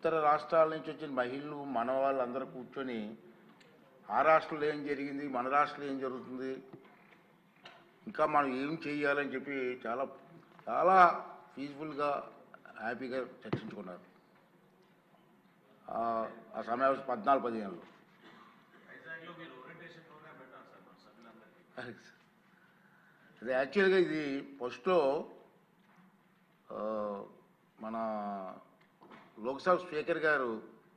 ఇతర రాష్ట్రాల నుంచి వచ్చిన మహిళలు మన వాళ్ళందరూ కూర్చొని ఆ రాష్ట్రంలో ఏం జరిగింది మన రాష్ట్రంలో ఏం జరుగుతుంది ఇంకా మనం ఏం చేయాలని చెప్పి చాలా చాలా పీస్ఫుల్గా హ్యాపీగా చర్చించుకున్నారు. ఆ- ఆ సమావేశం పద్నాలుగు పదిహేనులో. అది యాక్చువల్గా ఇది ఫస్ట్లో మన లోక్సభ స్పీకర్ గారు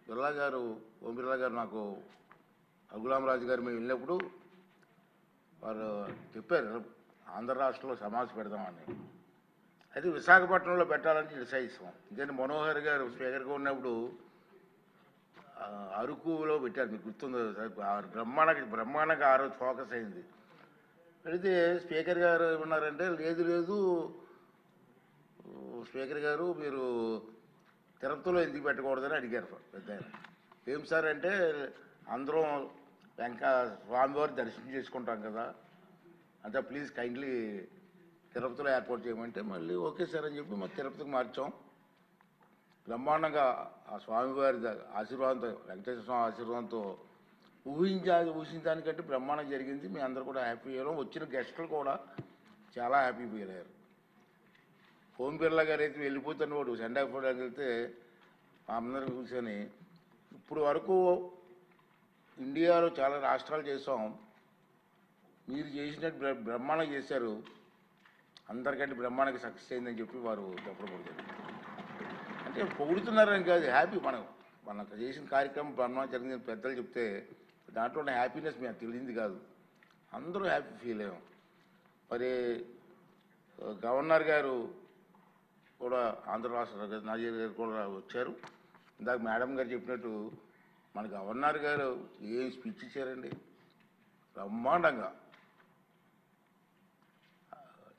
బిర్లా గారు ఓం బిర్లా గారు నాకు రఘురామరాజు గారు మేము వెళ్ళినప్పుడు వారు చెప్పారు ఆంధ్ర రాష్ట్రంలో సమావేశం పెడదామని. అది విశాఖపట్నంలో పెట్టాలని డిసైడ్ చేసాం. ఎందుకంటే మనోహర్ గారు స్పీకర్గా ఉన్నప్పుడు అరకులో పెట్టారు మీకు గుర్తుందో ఆ బ్రహ్మాండ బ్రహ్మాండంగా ఆ రోజు ఫోకస్ అయింది. పెడితే స్పీకర్ గారు ఏమన్నారంటే లేదు లేదు స్పీకర్ గారు మీరు తిరుపతిలో ఎందుకు పెట్టకూడదని అడిగారు పెద్ద ఏం సార్ అంటే అందరం వెంక స్వామివారి దర్శనం చేసుకుంటాం కదా. అంటే ప్లీజ్ కైండ్లీ తిరుపతిలో ఏర్పాటు చేయమంటే మళ్ళీ ఓకే సార్ అని చెప్పి మరి తిరుపతికి మార్చాం. బ్రహ్మాండంగా ఆ స్వామివారి ఆశీర్వాదంతో వెంకటేశ్వర స్వామి ఆశీర్వాదంతో ఊహించా ఊహించడానికంటే బ్రహ్మాండం జరిగింది. మీ అందరూ కూడా హ్యాపీ అయ్యారు. వచ్చిన గెస్టులు కూడా చాలా హ్యాపీ ఫీల్ అయ్యారు ఫోన్ బిర్లా గారు అయితే వెళ్ళిపోతున్న వాడు సెండ్ ఆఫ్ వెళ్తే మా అందరం కూర్చొని ఇప్పుడు వరకు ఇండియాలో చాలా రాష్ట్రాలు చేసాం మీరు చేసినట్టు బ్ర- బ్రహ్మాండం చేశారు. అందరికంటే బ్రహ్మాండంగా సక్సెస్ అయిందని చెప్పి వారు చెప్పడం అంటే పొగుడుతున్నారని కాదు హ్యాపీ మనం. మనకు చేసిన కార్యక్రమం బ్రహ్మాండం జరిగిందని పెద్దలు చెప్తే దాంట్లో ఉన్న హ్యాపీనెస్ మేము తెలియంది కాదు. అందరూ హ్యాపీ ఫీల్ అయ్యాం. మరి గవర్నర్ గారు కూడా ఆంధ్ర రాష్ట్ర నాజీర్ గారు కూడా వచ్చారు. ఇందాక మేడం గారు చెప్పినట్టు మన గవర్నర్ గారు ఏం స్పీచ్ ఇచ్చారండి? బ్రహ్మాండంగా.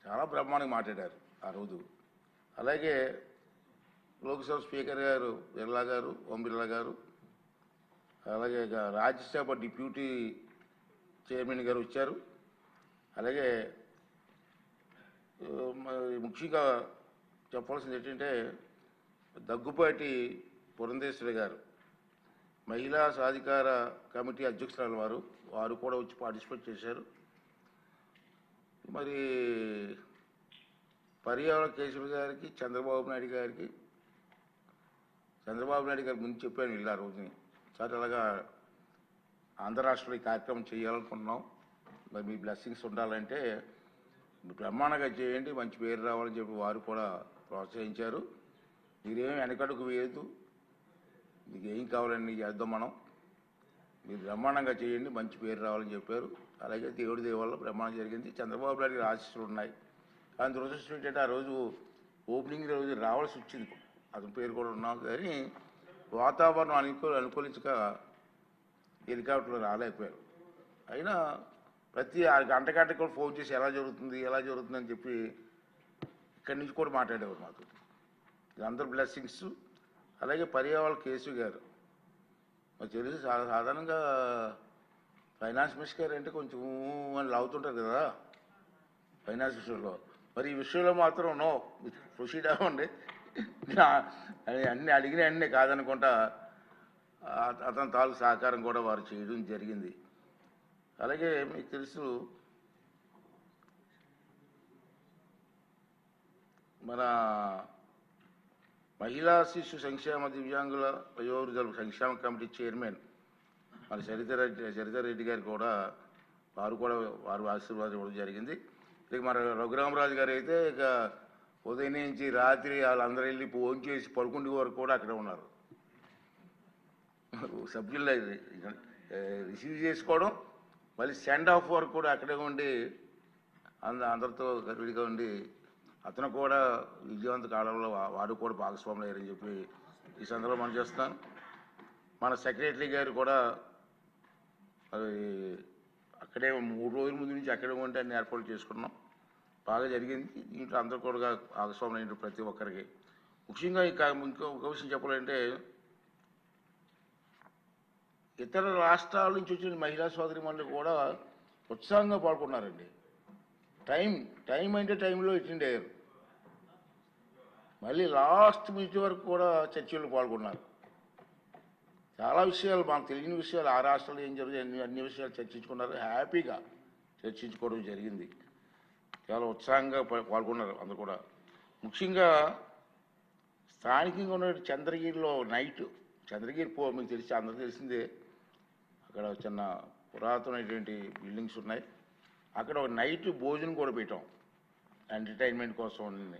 చాలా బ్రహ్మాండంగా మాట్లాడారు ఆ రోజు. అలాగే లోక్సభ స్పీకర్ గారు బిర్లా గారు ఓం బిర్లా గారు అలాగే రాజ్యసభ డిప్యూటీ చైర్మన్ గారు వచ్చారు. అలాగే ముఖ్యంగా చెప్పాల్సింది ఏంటంటే దగ్గుపాటి పురంధేశ్వరి గారు మహిళా సాధికార కమిటీ అధ్యక్షురాలు వారు వారు కూడా వచ్చి పార్టిసిపేట్ చేశారు. మరి పర్యావరణ కేశవ గారికి చంద్రబాబు నాయుడు గారికి చంద్రబాబు నాయుడు గారి ముందు చెప్పాను వీళ్ళు ఆ రోజుని. సార్ అలాగా ఆంధ్ర రాష్ట్రంలో ఈ కార్యక్రమం చేయాలనుకుంటున్నాం. మరి మీ బ్లెస్సింగ్స్ ఉండాలంటే బ్రహ్మాండంగా చేయండి మంచి పేరు రావాలని చెప్పి వారు కూడా ప్రోత్సహించారు. మీరేమి వెనకడుగు వేయద్దు. మీకు ఏం కావాలని చేద్దాం మనం. మీరు బ్రహ్మాండంగా చేయండి మంచి పేరు రావాలని చెప్పారు. అలాగే దేవుడి దేవ బ్రహ్మాండం జరిగింది. చంద్రబాబు నాయుడు గారి ఆశీస్సులు ఉన్నాయి. కానీ దురదృష్టం ఏంటంటే ఆ రోజు ఓపెనింగ్ రోజు రావాల్సి వచ్చింది. అతని పేరు కూడా ఉన్నాం. కానీ వాతావరణం అనుకూ అనుకూలించక హెలికాప్టర్లో రాలేకపోయారు. అయినా ప్రతి ఆ గంట గంటకు కూడా ఫోన్ చేసి ఎలా జరుగుతుంది ఎలా జరుగుతుంది అని చెప్పి ఇక్కడి నుంచి కూడా మాట్లాడేవారు మాకు. ఇది అందరు బ్లెస్సింగ్స్ అలాగే పర్యావరణ కేసు గారు. మాకు తెలుసు చాలా సాధారణంగా ఫైనాన్స్ మినిస్టర్ గారు అంటే కొంచెం అని లాగుతుంటారు కదా. ఫైనాన్స్ విషయంలో. మరి ఈ విషయంలో మాత్రం నో ప్రొసీడ్ అవ్వండి. అన్ని అడిగిన అన్నీ కాదనుకుంటా అతని తాలూకు సహకారం కూడా వారు చేయడం జరిగింది. అలాగే మీకు తెలుసు మన మహిళా శిశు సంక్షేమ దివ్యాంగుల వయోవృద్ధుల సంక్షేమ కమిటీ చైర్మన్ మన చరిత్ర రెడ్డి రెడ్డి గారు కూడా వారు కూడా వారు ఆశీర్వాదం ఇవ్వడం జరిగింది. ఇక మన రఘురామరాజు గారు అయితే ఇక ఉదయం నుంచి రాత్రి వాళ్ళందరూ వెళ్ళి ఫోన్ చేసి పడుకుండే వరకు కూడా అక్కడ ఉన్నారు. సభ్యులు రిసీవ్ చేసుకోవడం మళ్ళీ సెండ్ ఆఫ్ వరకు కూడా అక్కడే ఉండి అంద అందరితో గర్విడిగా ఉండి అతను కూడా విజయవంత కాలంలో వాడు కూడా భాగస్వాములు అయ్యారని చెప్పి ఈ సందర్భంలో మనం చేస్తున్నాను మన సెక్రటరీ గారు కూడా అది అక్కడే మూడు రోజుల ముందు నుంచి అక్కడే ఉంటే అన్ని ఏర్పాట్లు చేసుకున్నాం. బాగా జరిగింది. దీంట్లో అందరూ కూడా భాగస్వాములు అయిన ప్రతి ఒక్కరికి. ముఖ్యంగా ఇంకా ఇంకో ఒక విషయం చెప్పాలంటే ఇతర రాష్ట్రాల నుంచి వచ్చిన మహిళా సోదరి కూడా ఉత్సాహంగా పాల్గొన్నారండి. టైం టైం అంటే టైంలో అటెండ్ అయ్యారు మళ్ళీ లాస్ట్ మినిట్ వరకు కూడా చర్చలు పాల్గొన్నారు. చాలా విషయాలు మనకు తెలియని విషయాలు ఆ రాష్ట్రాలు ఏం జరిగింది అన్ని అన్ని విషయాలు చర్చించుకున్నారు. హ్యాపీగా చర్చించుకోవడం జరిగింది. చాలా ఉత్సాహంగా పాల్గొన్నారు అందరు కూడా. ముఖ్యంగా స్థానికంగా ఉన్న చంద్రగిరిలో నైట్ చంద్రగిరి పో మీకు తెలిసి అందరికీ తెలిసిందే అక్కడ చిన్న పురాతనమైనటువంటి బిల్డింగ్స్ ఉన్నాయి. అక్కడ ఒక నైట్ భోజనం కూడా పెట్టాం. ఎంటర్టైన్మెంట్ కోసం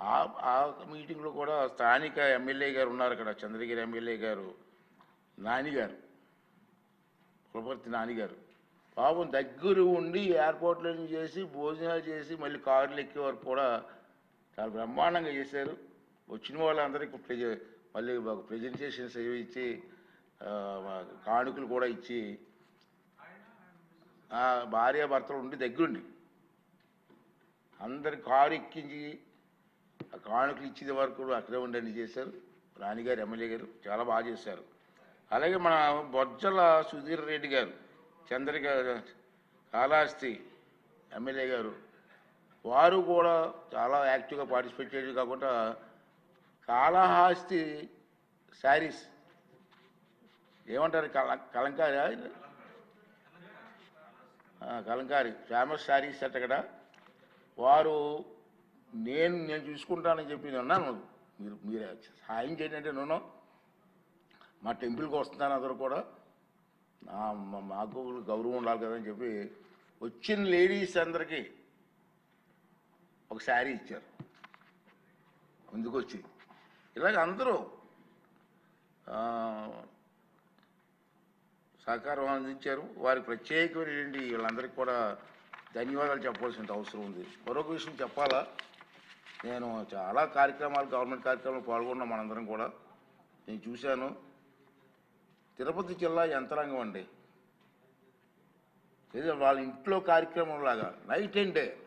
ఆ మీటింగ్లో కూడా స్థానిక ఎమ్మెల్యే గారు ఉన్నారు అక్కడ చంద్రగిరి ఎమ్మెల్యే గారు నానిగారు కులపర్తి నానిగారు పాపం దగ్గర ఉండి ఎయిర్పోర్ట్లో చేసి భోజనాలు చేసి మళ్ళీ కార్లు ఎక్కే వరకు కూడా చాలా బ్రహ్మాండంగా చేశారు. వచ్చిన వాళ్ళందరికీ ప్రెజ మళ్ళీ ఒక ప్రజెంటేషన్స్ ఏవి ఇచ్చి కానుకలు కూడా ఇచ్చి ఆ, భార్య భర్తలు ఉండి దగ్గరుండి అందరి కారు ఎక్కించి ఆ కానుకలు ఇచ్చేది వరకు కూడా అక్కడే ఉండండి చేశారు. రాణిగారు ఎమ్మెల్యే గారు చాలా బాగా చేశారు. అలాగే మన బొజ్జల సుధీర్ రెడ్డి గారు చంద్రిక కాళహస్తి ఎమ్మెల్యే గారు వారు కూడా చాలా యాక్టివ్గా పార్టిసిపేట్ చేయడం కాకుండా కాళహస్తి శారీస్ ఏమంటారు? కల కలంకారి కలంకారి ఫేమస్ శారీస్ అట్ట కదా. వారు నేను నేను చూసుకుంటానని చెప్పి అన్నాను. మీరు మీరు సాయం చేయండి అంటే నేను మా టెంపుల్కి వస్తున్నాను అందరూ కూడా. మా- మాకు గౌరవం ఉండాలి కదా అని చెప్పి వచ్చిన లేడీస్ అందరికీ ఒక శారీ ఇచ్చారు. ముందుకు వచ్చి ఇలాగ అందరూ సహకారం అందించారు. వారికి ప్రత్యేకమైనటువంటి వీళ్ళందరికీ కూడా ధన్యవాదాలు చెప్పాల్సిన అవసరం ఉంది. మరొక విషయం చెప్పాలా? నేను చాలా కార్యక్రమాలు గవర్నమెంట్ కార్యక్రమాలు పాల్గొన్నాం మనందరం కూడా. నేను చూశాను. తిరుపతి జిల్లా యంత్రాంగం అండి. ఏదో వాళ్ళ ఇంట్లో కార్యక్రమం లాగా నైట్ అండ్ డే.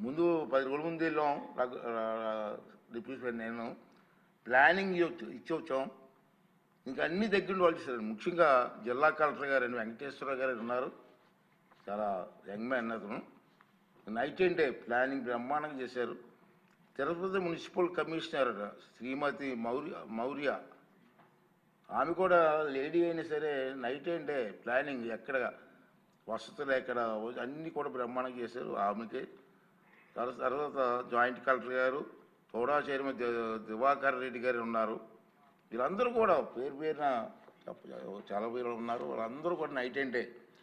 ముందు పది రోజుల ముందు వెళ్ళాం. రఘు- నేను. ప్లానింగ్ ఇచ్చి వచ్చాం ఇంకా అన్ని దగ్గర వాళ్ళు చేశారు. ముఖ్యంగా జిల్లా కలెక్టర్ గారు అని వెంకటేశ్వర గారు ఉన్నారు. చాలా యంగ్ మ్యాన్ అతను. నైట్ అండ్ డే ప్లానింగ్ బ్రహ్మాండంగా చేశారు. Tirupati municipal commissioner Shrimati Maurya Maurya. ఆమె కూడా లేడీ అయినా సరే నైట్ అండ్ డే ప్లానింగ్ ఎక్కడ వసతులు ఎక్కడ అన్నీ కూడా బ్రహ్మాండంగా చేశారు ఆమెకి. తర్వాత జాయింట్ కలెక్టర్ గారు తోడా చైర్మన్ దివాకర్ రెడ్డి గారు ఉన్నారు. వీళ్ళందరూ కూడా పేరు పేరున చాలా పేరు ఉన్నారు. వాళ్ళందరూ కూడా నైట్ అండ్ డే